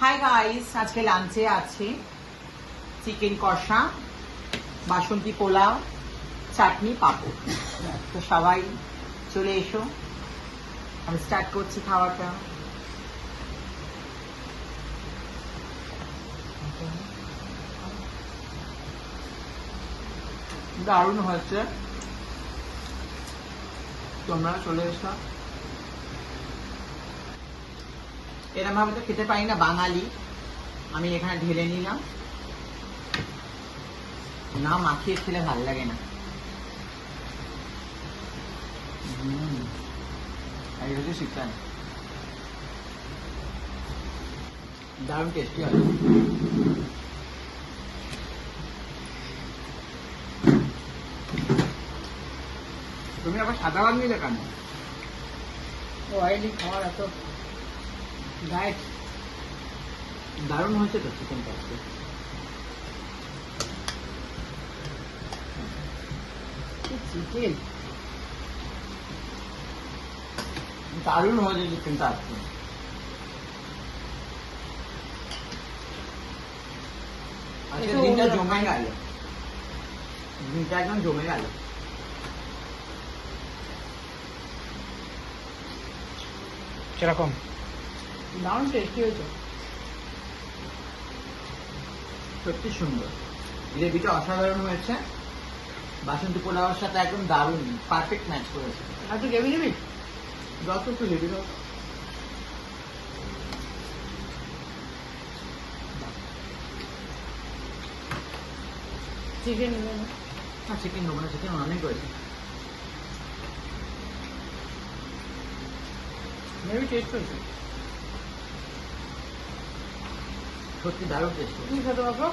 Hi guys আজকে লাঞ্চে আছে। চিকেন কষা, বাসন্তী পোলাও, চাটনি, পাপড়। তো সবাই চলে এসো। আমি স্টার্ট করছি খাওয়াটা। দারুণ হয়েছে। তোমরা চলে এসো। এরম ভাবে তো খেতে পারি না, বাঙালি। আমি এখানে ঢেলে নিলাম। না মাখিয়ে খেলে ভালো লাগে না। দারুণ টেস্টি হয়। তুমি আবার সাদা ভাত নিলে কেন? অয়েলি খাওয়ার এত ডায়েট দারুণ হয়েছে তো চিকেনটা আজকে চিকেন দারুণ হয়েছে চিকেনটা আজকে আজকে দিনটা। জমে গেল। দিনটা একদম জমে গেল। কীরকম? দারুণ টেস্টি হয়েছে। সত্যি সুন্দর। গ্রেভিটা অসাধারণ হয়েছে। বাসন্তী পোলাওয়ার সাথে একদম দারুণ পারফেক্ট ম্যাচ করেছে। আর তুই গ্রেভি নিবি? যত একটু গ্রেভি দাও। চিকেন না। চিকেন নেব না চিকেন অনেক হয়েছে। হেভি টেস্ট হয়েছে। সত্যি দারুণ টেস্ট তুমি খেতে একটা।